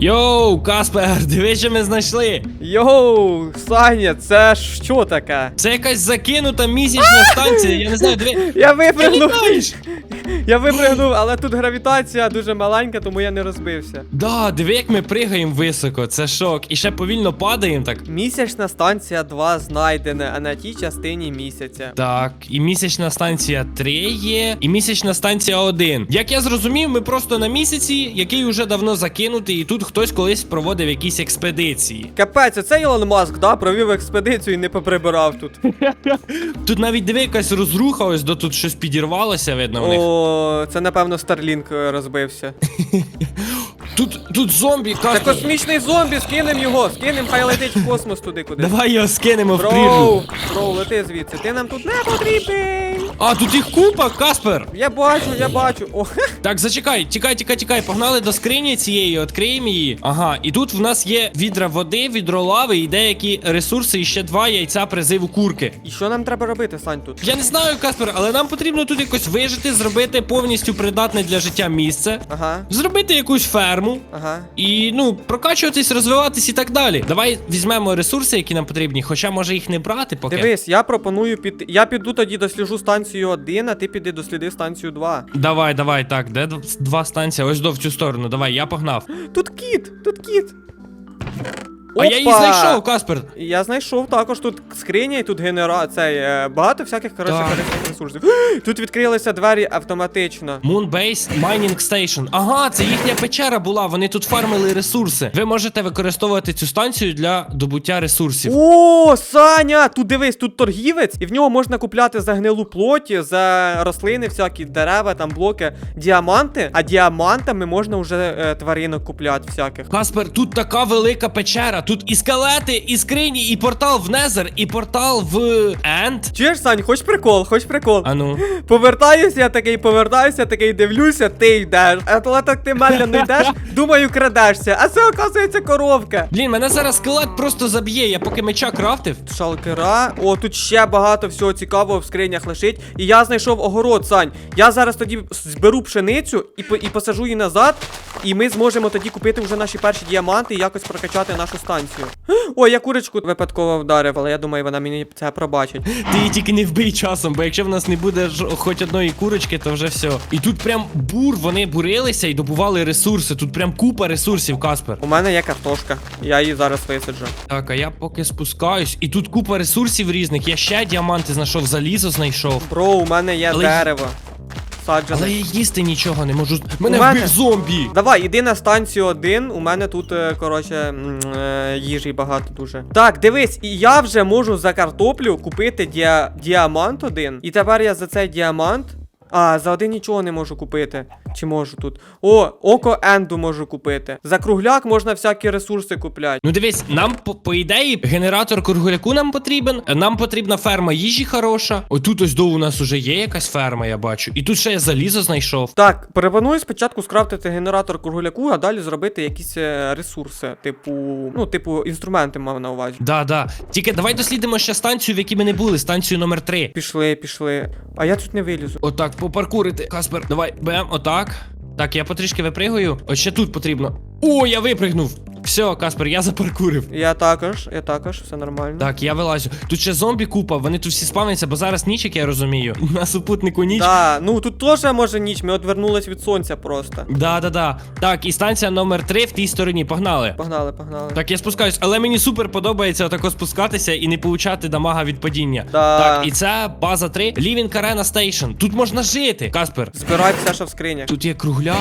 Йоу, Каспер, диви, що ми знайшли. Йоу, Саня, це ж що таке? Це якась закинута місячна станція. Я не знаю, диви. Я Ти випрыгнув, літаєш? Я випрыгнув, але тут гравітація дуже маленька, тому я не розбився. Да, диви, як ми пригаємо високо, це шок. І ще повільно падаємо так. Місячна станція 2 знайдена, а на тій частині місяця. Так, і місячна станція 3 є, і місячна станція 1. Як я зрозумів, ми просто на місяці, який уже давно закинутий, і тут хтось колись проводив якісь експедиції. Капець, оце Ілон Маск, да, провів експедицію і не поприбирав тут. Тут навіть диви, якась розруха, ось до тут щось підірвалося, видно в них. О, це напевно Starlink е, розбився. Тут, тут зомбі, Це космічний зомбі, скинем його, скинем, хай летить в космос туди куди. Давай його скинемо в Броу, прірву. броу, лети звідси, ти нам тут не потрібен. А, тут їх купа, Каспер. Я бачу, я бачу. О, Так, зачекай, тікай, тікай, тікай. Погнали до скрині цієї, відкриємо її. Ага, і тут в нас є відра води, відро лави і деякі ресурси, і ще два яйця призиву курки. і що нам треба робити, Сань, тут? Я не знаю, Каспер, але нам потрібно тут якось вижити, зробити повністю придатне для життя місце, Ага, зробити якусь ферму. ага. І ну прокачуватись, розвиватись і так далі. Давай візьмемо ресурси, які нам потрібні, хоча може їх не брати поки. Дивись, я пропоную піти. Я піду тоді досліджу станцію 1, а ти піди досліди станцію 2. Давай, давай, так, де дв- два станції? Ось до в цю сторону. Давай, я погнав. Тут кіт, тут кіт. А я її знайшов, Каспер. Я знайшов також тут скриня і тут генера... цей, е, багато всяких коротше корисних ресурсів. Тут відкрилися двері автоматично. Moonbase Mining Station. Ага, це їхня печера була. Вони тут фармили ресурси. Ви можете використовувати цю станцію для добуття ресурсів. О, Саня! Тут дивись, тут торгівець, і в нього можна купляти за гнилу плоті, за рослини, всякі дерева, там блоки, діаманти, а діамантами можна вже е, тваринок купляти всяких. Каспер, тут така велика печера. Тут і скелети, і скрині, і портал в Незер, і портал в Енд. Чуєш, Сань, хоч прикол, хоч прикол. А ну. Повертаюся, я такий повертаюся, такий дивлюся, ти йдеш. А коли так ти медленно йдеш, думаю, крадешся. А це оказується коровка. Блін, мене зараз скелет просто заб'є. Я поки меча крафтив. Шалкера. О, тут ще багато всього цікавого в скринях лежить. І я знайшов огород, Сань. Я зараз тоді зберу пшеницю і, і посажу її назад. І ми зможемо тоді купити вже наші перші діаманти і якось прокачати нашу станцію. Ой, я курочку випадково вдарив, але я думаю, вона мені це пробачить. Ти її тільки не вбий часом, бо якщо в нас не буде ж хоч одної курочки, то вже все. І тут прям бур, вони бурилися і добували ресурси. Тут прям купа ресурсів, Каспер. У мене є картошка. Я її зараз висаджу. Так, а я поки спускаюсь. І тут купа ресурсів різних. Я ще діаманти знайшов, залізо знайшов. Бро, у мене є Але- дерево. Саджене. Але я їсти нічого не можу. Мене мене- вбив зомбі. Давай, іди на станцію один. У мене тут, е, коротше, е, їжі багато дуже. Так, дивись, і я вже можу за картоплю купити діа... діамант один. І тепер я за цей діамант. А, за один нічого не можу купити. Чи можу тут? О, око Енду можу купити. За кругляк можна всякі ресурси купляти. Ну дивись, нам по, по ідеї генератор кургуляку нам потрібен. Нам потрібна ферма їжі хороша. Отут ось до у нас уже є якась ферма, я бачу. І тут ще я залізо знайшов. Так, пропоную спочатку скрафтити генератор кругляку, а далі зробити якісь е, ресурси, типу, ну, типу, інструменти мав на увазі. Да, да. Тільки давай дослідимо ще станцію, в якій ми не були, станцію номер 3 Пішли, пішли. А я тут не вилізу. Отак, попаркурити. Каспер, давай, бем, отак. Так, я потрішки випригую. Ось ще тут потрібно. О, я випригнув. Все, Каспер, я запаркурив. Я також, я також, все нормально. Так, я вилазю. Тут ще зомбі купа, вони тут всі спавняться, бо зараз ніч, як я розумію. На супутнику ніч. Да, ну тут теж може ніч, ми одвернулись від сонця просто. Да, да, да. Так, і станція номер 3 в тій стороні. Погнали. Погнали, погнали. Так, я спускаюсь, але мені супер подобається отако спускатися і не получати дамага від падіння. Да. Так, і це база 3. Living Arena Station. Тут можна жити. Каспер. Збирай все, що в скринях. Тут є кругляк,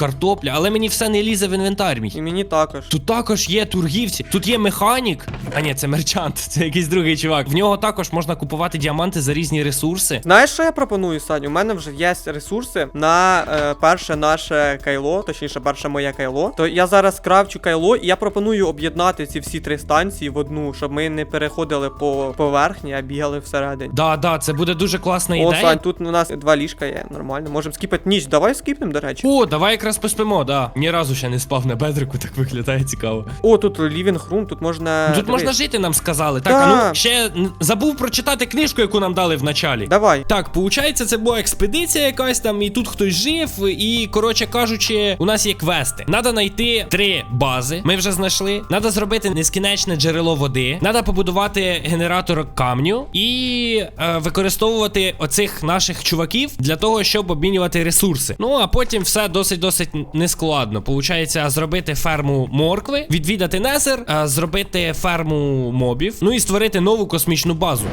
картопля, але мені все не лізе в інвентар мій. І мені також. Тут також є тургівці, тут є механік. А ні, це мерчант, це якийсь другий чувак. В нього також можна купувати діаманти за різні ресурси. Знаєш, що я пропоную, Саню? У мене вже є ресурси на е, перше наше кайло, точніше, перше моє кайло. То я зараз кравчу кайло, і я пропоную об'єднати ці всі три станції в одну, щоб ми не переходили по поверхні, а бігали всередині. Да, да, це буде дуже класна О, ідея. Сань, тут у нас два ліжка є, нормально. Можемо скіпати ніч. Давай скіпнемо, до речі. О, давай якраз якраз поспимо, да. Ні разу ще не спав на бедрику, так виглядає цікаво. О, тут living room, тут можна. Тут дивись. можна жити, нам сказали. Так, Да. а ну ще н- забув прочитати книжку, яку нам дали в началі. Давай. Так, получається, це була експедиція якась там, і тут хтось жив. І, коротше кажучи, у нас є квести. Надо знайти три бази. Ми вже знайшли. Надо зробити нескінченне джерело води. Надо побудувати генератор камню і е, використовувати оцих наших чуваків для того, щоб обмінювати ресурси. Ну а потім все досить досить нескладно. Получається, зробити ферму моркви, відвідати незер, зробити ферму мобів, ну і створити нову космічну базу.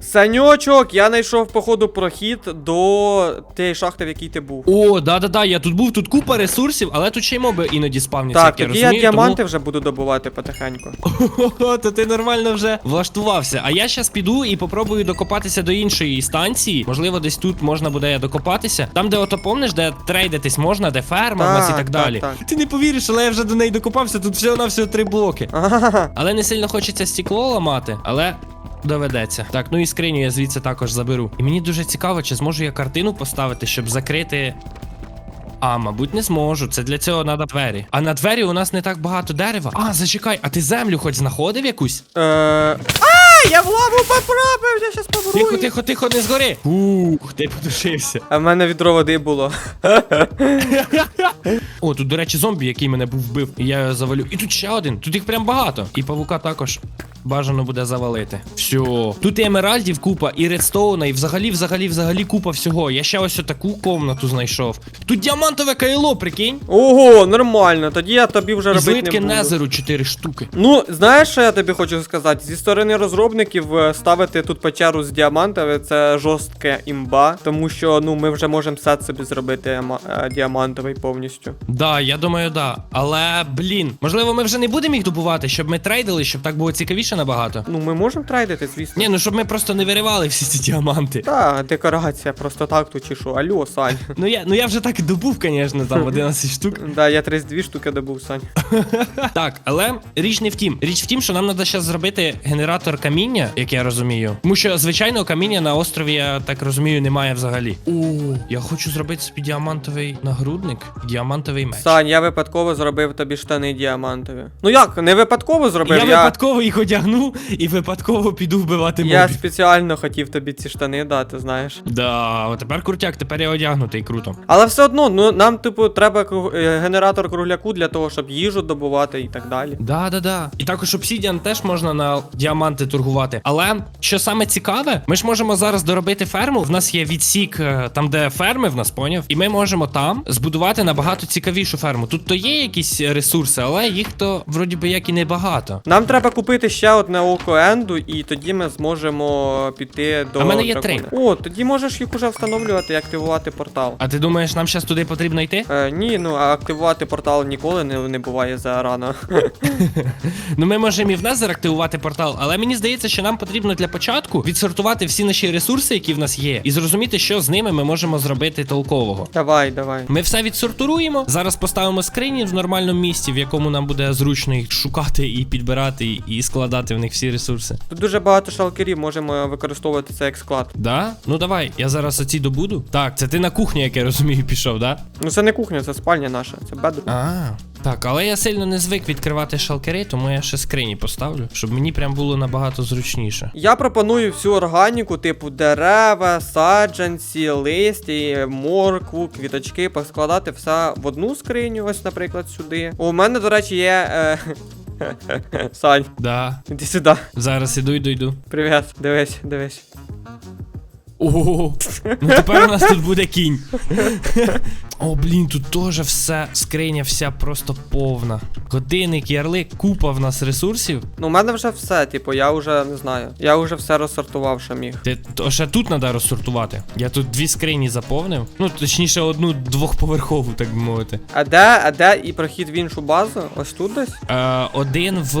Саньочок, я знайшов, походу, прохід до тієї шахти, в якій ти був. О, да-да-да, я тут був, тут купа ресурсів, але тут ще й моби іноді спавняться, Так, як тоді я я діаманти вже буду добувати потихеньку. Тому... то ти нормально вже влаштувався. А я щас піду і попробую докопатися до іншої станції. Можливо, десь тут можна буде докопатися. Там, де ото помниш, де трейдитись можна, де ферма в нас і Так, далі. Ти не повіриш, але я вже до неї докопався, тут всього на всього три блоки. Ага. Але не сильно хочеться стекло ламати, але. Доведеться. Так, ну і скриню я звідси також заберу. І мені дуже цікаво, чи зможу я картину поставити, щоб закрити. А, мабуть, не зможу. Це для цього треба двері. А на двері у нас не так багато дерева. А, зачекай, а ти землю хоч знаходив якусь? Е... Я в лаву потрапив, я щас помру. Тихо, тихо, тихо, не згори. Ух, ти подушився. А в мене відро води було. О, тут, до речі, зомбі, який мене був вбив, і я його завалю. І тут ще один. Тут їх прям багато. І павука також бажано буде завалити. Все. Тут і емеральдів купа, і редстоуна, і взагалі, взагалі, взагалі купа всього. Я ще ось таку комнату знайшов. Тут діамантове кайло, прикинь. Ого, нормально, тоді я тобі вже І робити злитки не буду. незеру 4 штуки. Ну, знаєш, що я тобі хочу сказати? Зі сторони розробників е, ставити тут печеру з діамантами це жорстке імба, тому що ну ми вже можемо сет собі зробити е, діамантовий повністю. Да, я думаю, да. Але, блін, можливо, ми вже не будемо їх добувати, щоб ми трейдили, щоб так було цікавіше набагато. Ну, ми можемо трейдити, звісно. Ні, ну щоб ми просто не виривали всі ці діаманти. Та, декорація просто так тут чи що. Алло, Сань. Ну я, ну я вже так і добув, звісно, там 11 штук. Да, я 32 штуки добув, Сань. Так, але річ не в тім. Річ в тім, що нам треба зараз зробити генератор каміння, як я розумію. Тому що звичайного каміння на острові, я так розумію, немає взагалі. О, я хочу зробити собі діамантовий нагрудник, діамантовий меч. Сань, я випадково зробив тобі штани діамантові. Ну як, не випадково зробив? я, Я, випадково їх одягну і випадково піду вбивати я спеціально хотів тобі ці штани дати, знаєш. Да, от тепер крутяк, тепер я одягнутий круто. Але все одно, ну нам, типу, треба круг- е, генератор кругляку для того, щоб їжу добувати і так далі. Да, да, да. І також обсідіан теж можна на діаманти торгувати. Але що саме цікаве, ми ж можемо зараз доробити ферму. В нас є відсік е, там, де ферми в нас поняв, і ми можемо там збудувати набагато цікавішу ферму. Тут то є якісь ресурси, але їх то вроді би як і небагато. Нам треба купити ще одне око енду, і тоді ми зможемо піти до. А в мене є три. О, тоді можеш їх уже встановлювати і активувати портал. А ти думаєш, нам зараз туди потрібно йти? Е, ні, ну а активувати портал ніколи не, не буває зарано. Ну ми можемо і в нас зарактивувати портал, але мені здається, що нам потрібно для початку відсортувати всі наші ресурси, які в нас є, і зрозуміти, що з ними ми можемо зробити толкового. давай, давай. Ми все відсортуємо. Зараз поставимо скрині в нормальному місці, в якому нам буде зручно їх шукати і підбирати, і складати в них всі ресурси. Тут дуже багато шалкерів, можемо використовувати це як склад. Да? Ну давай, я зараз оці добуду. Так, це ти на кухню, як я розумію, пішов, да? Ну це не кухня, це спальня наша, це бедро. А, так, але я сильно не звик відкривати шалкери, тому я ще скрині поставлю, щоб мені прям було набагато зручніше. Я пропоную всю органіку, типу дерева, саджанці, листі, моркву, квіточки, поскладати все в одну скриню, ось, наприклад, сюди. У мене, до речі, є. Е... Сань, Да, іди сюди. зараз іду, йду, йду. Привіт, дивись, дивись. Ого, ну тепер у нас тут буде кінь. О, блін, тут теж все, скриня вся просто повна. Годинник, ярлик, купа в нас ресурсів. Ну, у мене вже все, типу, я вже не знаю. Я вже все розсортував, що міг. Ти то ще тут треба розсортувати. Я тут дві скрині заповнив. Ну, точніше, одну двохповерхову, так би мовити. А де, а де і прохід в іншу базу? Ось тут десь? Е, один в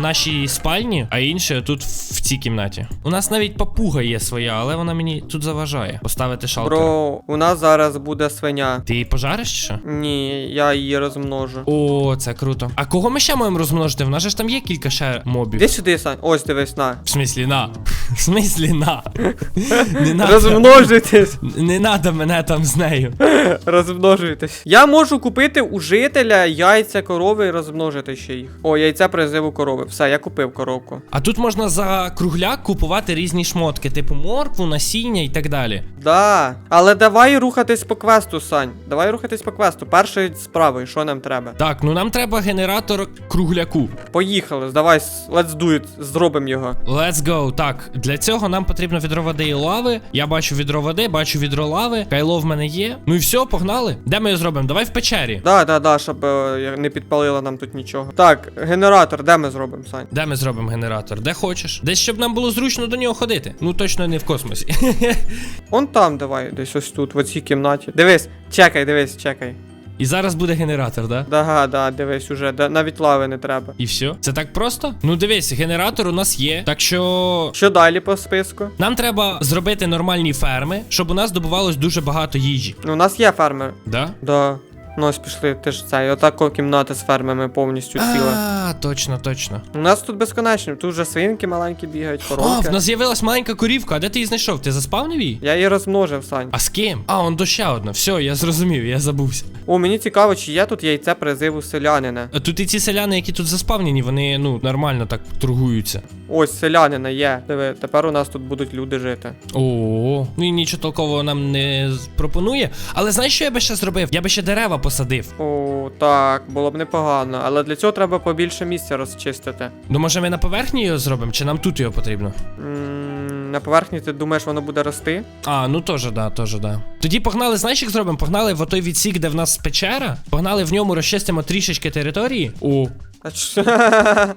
нашій спальні, а інший тут в цій кімнаті. У нас навіть папуга є своя, але вона мені тут заважає поставити шалкер. Бро, у нас зараз буде свиня. Ти її пожариш чи що? Ні, я її розмножу. О, це круто. А кого ми ще маємо розмножити? В нас же ж там є кілька ще мобів. Іди сюди, Сань. Ось дивись на. В смислі на. В смислі на. Не надо. Розмножуйтесь. Не надо мене там з нею. Розмножуйтесь. Я можу купити у жителя яйця корови і розмножити ще їх. О, яйця призиву корови. Все, я купив коровку. А тут можна за кругляк купувати різні шмотки, типу моркву, насіння і так далі. Да. Але давай рухатись по квесту, Сань. Давай рухатись по квесту. Першою справою, що нам треба? Так, ну нам треба генератор кругляку. Поїхали, давай, let's do it, зробимо його. Let's go. Так, для цього нам потрібно відро води і лави. Я бачу відро води, бачу відро лави. Кайло в мене є. Ну і все, погнали. Де ми його зробимо? Давай в печері. Да, да, да, щоб е, не підпалило нам тут нічого. Так, генератор, де ми зробимо, Сань? Де ми зробимо генератор? Де хочеш? Десь щоб нам було зручно до нього ходити. Ну точно не в космосі. Он там, давай, десь ось тут, в цій кімнаті. Дивись, чекай, дивись, чекай. І зараз буде генератор, да? Да, да, дивись уже, да, навіть лави не треба. І все? Це так просто? Ну дивись, генератор у нас є. Так що. Що далі по списку? Нам треба зробити нормальні ферми, щоб у нас добувалось дуже багато їжі. Ну, у нас є фермер. Да? Да. Ну ось пішли, ти ж це. І отако кімната з фермами повністю ціла. А, точно, точно. У нас тут безконечно, тут вже свинки маленькі бігають, О, коровки. в нас з'явилась маленька корівка, а де ти її знайшов? Ти заспавнив її? Я її розмножив, Сань. А з ким? А, он ще одна. Все, я зрозумів, я забувся. О, мені цікаво, чи є тут яйце призиву селянина. А Тут і ці селяни, які тут заспавнені, вони ну нормально так торгуються. Ось селянина є. Диви, тепер у нас тут будуть люди жити. О, ну і нічого толкового нам не з- пропонує. Але знаєш, що я би ще зробив? Я би ще дерева посадив. О, так, було б непогано. Але для цього треба побільше місця розчистити. Ну може ми на поверхні його зробимо, чи нам тут його потрібно? м на поверхні ти думаєш, воно буде рости? А, ну теж да, теж да. Тоді погнали, знаєш, як зробимо? Погнали в отой відсік, де в нас печера. Погнали в ньому, розчистимо трішечки території. О, А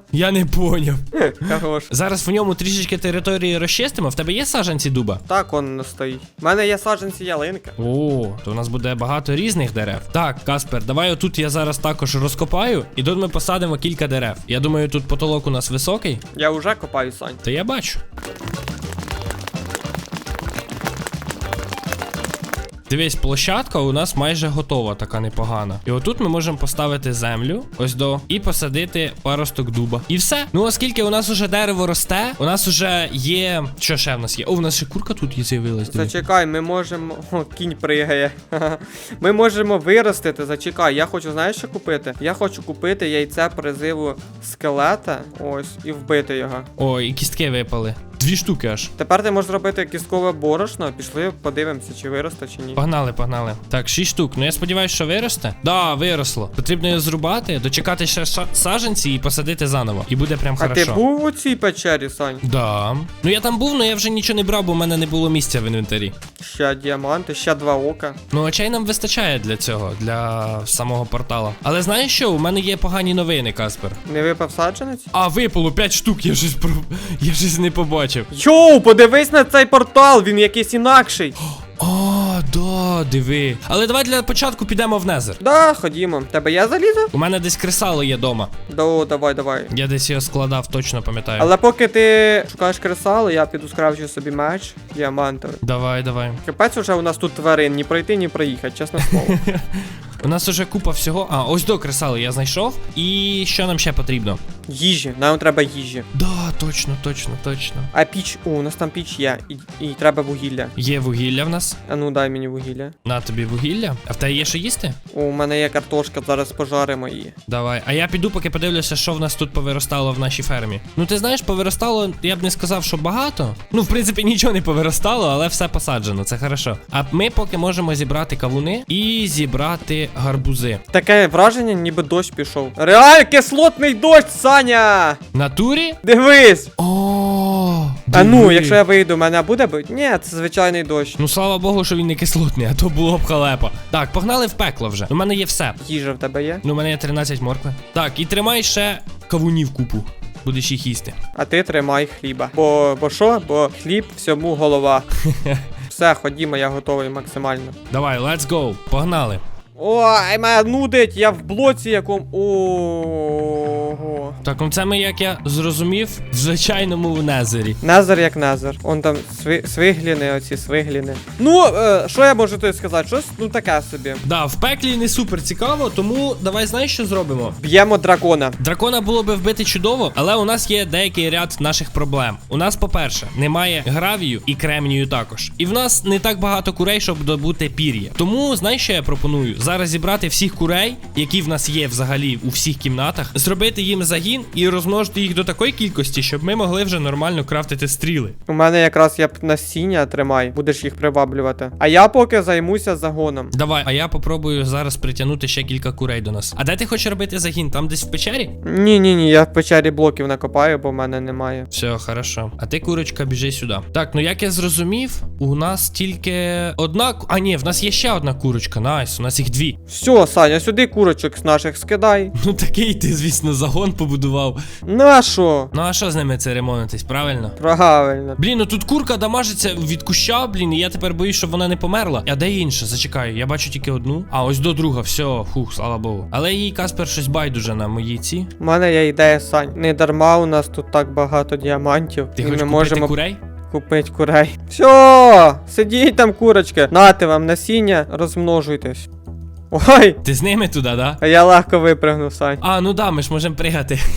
я не поняв. Хорош. Зараз в ньому трішечки території розчистимо. В тебе є саджанці дуба? Так он стоїть. У мене є саджанці ялинка. О, то у нас буде багато різних дерев. Так, Каспер, давай отут я зараз також розкопаю, і тут ми посадимо кілька дерев. Я думаю, тут потолок у нас високий, Я вже копаю, Сань. то я бачу. Дивись, площадка у нас майже готова, така непогана. І отут ми можемо поставити землю, ось до, і посадити паросток дуба. І все. Ну, оскільки у нас уже дерево росте, у нас уже є. Що ще в нас є? О, в нас ще курка тут є з'явилась. Зачекай, ми можемо. О, кінь пригає. Ми можемо виростити. Зачекай, я хочу, знаєш, що купити? Я хочу купити яйце призиву скелета. Ось, і вбити його. О, і кістки випали. Дві штуки аж. Тепер ти можеш зробити кісткове борошно. Пішли, подивимося, чи виросте, чи ні. Погнали, погнали. Так, шість штук. Ну я сподіваюся, що виросте. Да, виросло. Потрібно його зрубати, дочекати ще ша- саженці і посадити заново. І буде прям А хорошо. ти був у цій печері, Сань? Да. Ну я там був, але я вже нічого не брав, бо в мене не було місця в інвентарі. Ще діаманти, ще два ока. Ну, очей нам вистачає для цього, для самого портала. Але знаєш що? У мене є погані новини, Каспер. Не випав саджанець? А, випало 5 штук, я щось про. Я щось не побачив. Йоу, подивись на цей портал, він якийсь інакший. О, диви. Але давай для початку підемо в Незер. Да, ходімо. Тебе я залізо? У мене десь кресало є дома. Да, давай, давай. Я десь його складав, точно пам'ятаю. Але поки ти шукаєш кресало, я піду скравчу собі меч діамантовий. Давай, давай. Капець уже у нас тут тварин, ні пройти, ні проїхати, чесно слово. У нас уже купа всього. А, ось до кресала я знайшов. І що нам ще потрібно? Їжі, нам треба їжі. Да, точно, точно, точно. А піч, о, у нас там піч є, і, і треба вугілля. Є вугілля в нас. А ну дай мені вугілля. На тобі вугілля. А в тебе є що їсти? О, у мене є картошка, зараз пожаримо її. Давай. А я піду, поки подивлюся, що в нас тут повиростало в нашій фермі. Ну ти знаєш, повиростало, я б не сказав, що багато. Ну, в принципі, нічого не повиростало, але все посаджено, це хорошо. А ми поки можемо зібрати кавуни і зібрати гарбузи. Таке враження, ніби дощ пішов. Реаль, кислотний дощ, Саня! Натурі? Дивись! О, А ну, диви. якщо я вийду, мене буде бить? Ні, це звичайний дощ. Ну слава Богу, що він не кислотний, а то було б халепа. Так, погнали в пекло вже. У мене є все. Їжа в тебе є? Ну, у мене є 13 моркви. Так, і тримай ще кавунів купу. Будеш їх їсти. А ти тримай хліба. Бо бо що? Бо хліб всьому голова. Все, ходімо, я готовий максимально. Давай, let's go. Погнали. Ой, мене нудить, я в блоці якому. Ого. Так, ну це ми, як я зрозумів, в звичайному незері. Незер як незер. Он там сви, свигліни, оці свигліни. Ну, е, що я можу тобі сказати? Щось ну таке собі. Да, в пеклі не супер цікаво, тому давай знаєш, що зробимо? Б'ємо дракона. Дракона було би вбити чудово, але у нас є деякий ряд наших проблем. У нас, по-перше, немає гравію і кремнію також. І в нас не так багато курей, щоб добути пір'я. Тому знаєш, що я пропоную? Зараз зібрати всіх курей, які в нас є взагалі у всіх кімнатах, зробити їм загін і розмножити їх до такої кількості, щоб ми могли вже нормально крафтити стріли. У мене якраз я б насіння тримай, будеш їх приваблювати. А я поки займуся загоном. Давай, а я попробую зараз притягнути ще кілька курей до нас. А де ти хочеш робити загін? Там десь в печері? Ні, ні, ні, я в печері блоків накопаю, бо в мене немає. Все, хорошо. А ти, курочка, біжи сюди. Так, ну як я зрозумів, у нас тільки одна. А ні, в нас є ще одна курочка. Найс, у нас їх дві. Все, Саня, сюди курочок з наших скидай. Ну такий ти, звісно, загон побудував. Ну а що? Ну а що з ними церемонитись, правильно? Правильно. Блін, ну тут курка дамажиться від куща, блін, і я тепер боюсь, щоб вона не померла. А де інша? Зачекай, я бачу тільки одну. А, ось до друга, все, фух, слава Богу. Але їй Каспер щось байдуже на моїй ці. У мене є ідея, Сань. Не дарма у нас тут так багато діамантів. Ти і хочеш ми купити можемо курей? купити курей. Все, сидіть там, курочки. Нате вам насіння, розмножуйтесь. Ой, Ти з ними туди, да? а я легко випрыгнув, Сань. А, ну да, ми ж можемо пригати.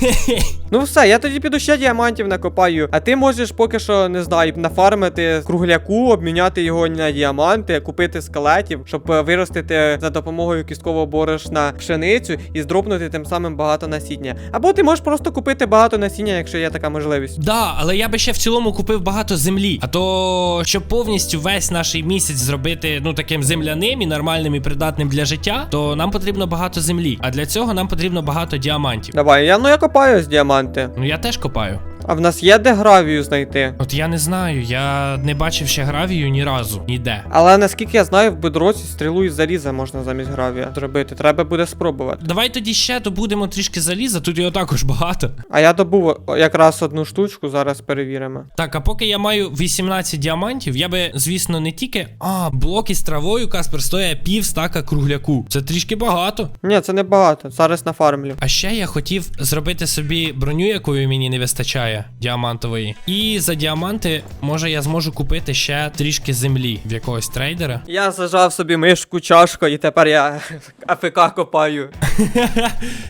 Ну все, я тоді піду ще діамантів накопаю. А ти можеш поки що, не знаю, нафармити кругляку, обміняти його на діаманти, купити скелетів, щоб е, виростити за допомогою кісткового борошна пшеницю і здробнути тим самим багато насіння. Або ти можеш просто купити багато насіння, якщо є така можливість. Да, але я би ще в цілому купив багато землі. А то, щоб повністю весь наш місяць зробити ну таким земляним і нормальним і придатним для життя, то нам потрібно багато землі. А для цього нам потрібно багато діамантів. Давай, я ну я копаю з діаманти. Ну я теж копаю. А в нас є де гравію знайти. От я не знаю, я не бачив ще гравію ні разу, ніде. Але наскільки я знаю, в бедроці стрілу із заліза можна замість гравія зробити. Треба буде спробувати. Давай тоді ще добудемо трішки заліза, тут його також багато. А я добув якраз одну штучку, зараз перевіримо. Так, а поки я маю 18 діамантів, я би, звісно, не тільки. А, блоки з травою, Каспер, стоять пів стака кругляку. Це трішки багато. Ні, це не багато. Зараз нафармлю. А ще я хотів зробити собі броню, якої мені не вистачає, діамантової. І за діаманти, може, я зможу купити ще трішки землі в якогось трейдера. Я зажав собі мишку, чашку, і тепер я АФК копаю.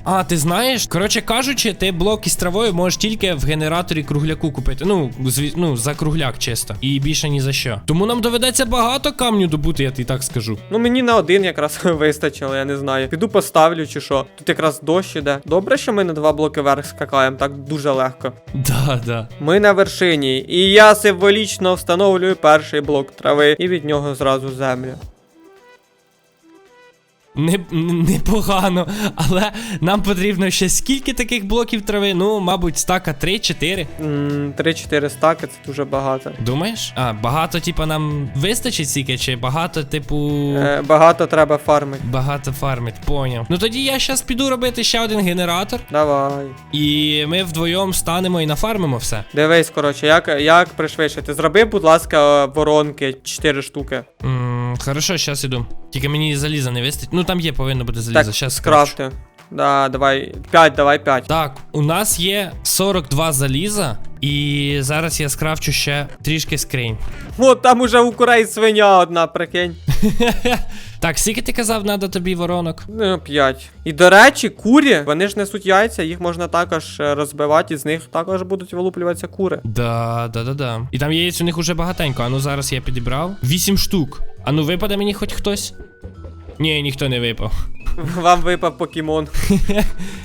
А, ти знаєш? Коротше кажучи, ти блок із травою можеш тільки в генераторі кругляку купити. Ну, зві... ну, за кругляк чисто. І більше ні за що. Тому нам доведеться багато камню добути, я тобі так скажу. Ну мені на один якраз вистачило, я не знаю. Піду поставлю чи що. Тут якраз дощ іде. Добре, що ми на два блоки вверх скакаємо, так дуже легко. Да, да. Ми на вершині, і я символічно встановлюю перший блок трави і від нього зразу землю. Не, непогано, але нам потрібно ще скільки таких блоків трави? Ну, мабуть, стака 3-4. М, Три-чотири стаки це дуже багато. Думаєш? А, багато, типа, нам вистачить стільки, чи багато, типу. Е, багато треба фармити. Багато фармить, поняв. Ну тоді я щас піду робити ще один генератор, Давай. і ми вдвоєм станемо і нафармимо все. Дивись, коротше, як, як пришвидшити. Зроби, будь ласка, воронки 4 штуки. М, хорошо, щас іду. Тільки мені заліза не вистачить. Ну там є, повинно бути залізо. Так, щас скрафчу. скрафти. Да, давай. 5, давай 5. Так, у нас є 42 заліза, і зараз я скрафчу ще трішки скринь. О, там уже у курей свиня одна, прикинь. Так, скільки ти казав, надо тобі воронок? Ну, 5. І до речі, курі, вони ж несуть яйця, їх можна також е, розбивати, і з них також будуть вилуплюватися кури. Да, да, да, да. І там яєць у них уже багатенько. А ну зараз я підібрав. 8 штук. А ну випаде мені хоч хтось? Ні, ніхто не випав. Вам випав покемон.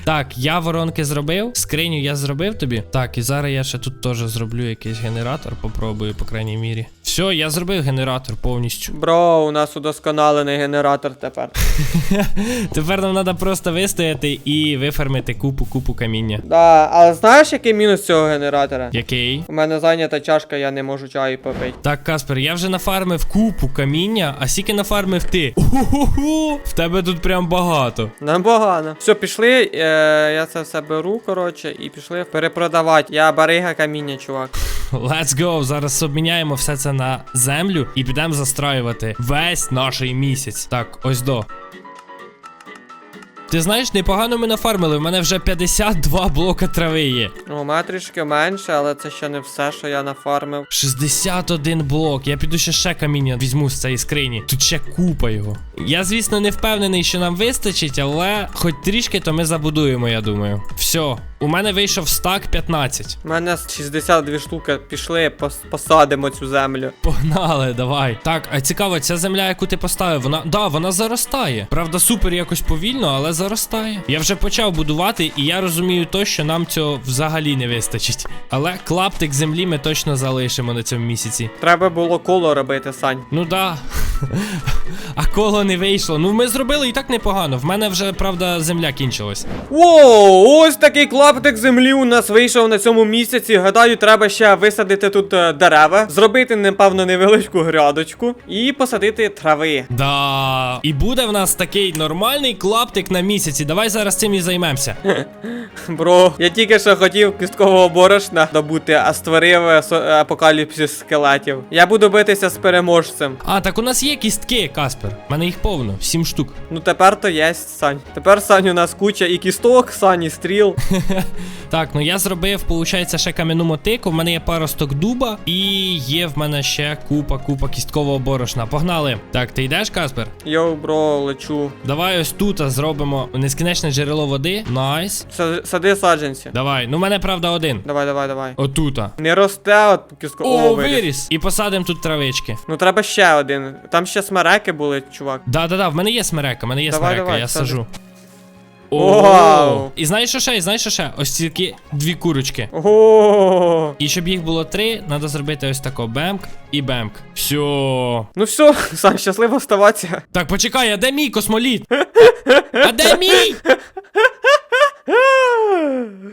Так, я воронки зробив, скриню я зробив тобі. Так, і зараз я ще тут теж зроблю якийсь генератор, попробую, по крайній мірі. Все, я зробив генератор повністю. Бро, у нас удосконалений генератор тепер. Тепер нам треба просто вистояти і вифармити купу-купу каміння. Да, але знаєш, який мінус цього генератора? Який? У мене зайнята чашка, я не можу чаю попити. Так, Каспер, я вже нафармив купу каміння, а скільки нафармив ти? Уху! В тебе тут прям багато. Непогано. Все, пішли. Е, я це все беру, коротше, і пішли перепродавати. Я барига каміння, чувак. Let's go! Зараз обміняємо все це на землю і підемо застраювати весь наш місяць. Так, ось до. Ти знаєш, непогано ми нафармили. В мене вже 52 блока трави є. У мене трішки менше, але це ще не все, що я нафармив. 61 блок. Я піду ще ще каміння візьму з цієї скрині. Тут ще купа його. Я, звісно, не впевнений, що нам вистачить, але хоч трішки, то ми забудуємо, я думаю. Все, у мене вийшов стак 15. У мене 62 штуки пішли, пос- посадимо цю землю. Погнали, давай. Так, а цікаво, ця земля, яку ти поставив, вона. Да, вона заростає. Правда, супер якось повільно, але заростає. Я вже почав будувати, і я розумію то, що нам цього взагалі не вистачить. Але клаптик землі ми точно залишимо на цьому місяці. Треба було коло робити, Сань. Ну да. А коло не вийшло. Ну ми зробили і так непогано. В мене вже, правда, земля кінчилась. Воу, ось такий клаптик землі у нас вийшов на цьому місяці. Гадаю, треба ще висадити тут е, дерева, зробити, напевно, невеличку грядочку і посадити трави. Да. І буде в нас такий нормальний клаптик на місяці. Давай зараз цим і займемося. Бро, я тільки що хотів кісткового борошна добути, а створив е, е, апокаліпсис скелетів. Я буду битися з переможцем. А, так у нас є кістки, Каспер. У мене їх повно, сім штук. Ну тепер то є, Сань. Тепер Сань у нас куча і кісток, Сань, і стріл. Так, ну я зробив, виходить, ще кам'яну мотику. В мене є паросток дуба, і є в мене ще купа, купа кісткового борошна. Погнали. Так, ти йдеш, Каспер? Йоу, бро, лечу. Давай ось тут зробимо нескінченне джерело води. Найс. Са- Сади саджанці. Давай. Ну, в мене правда один. Давай, давай, давай. Отута. Не росте от кістко. О, виріс. І посадимо тут травички. Ну треба ще один. Там ще смереки були, чувак. Да-да-да, в мене є смерека, в мене є Давай, смерека, давай, я сади. сажу. Вау! І знаєш що ще, і знаєш що ще? Ось тільки дві курочки. Ого! І щоб їх було три, треба зробити ось тако бемк і бемк. Все. Ну все, сам щасливо оставатися. Так, почекай, а де мій космоліт? А де мій?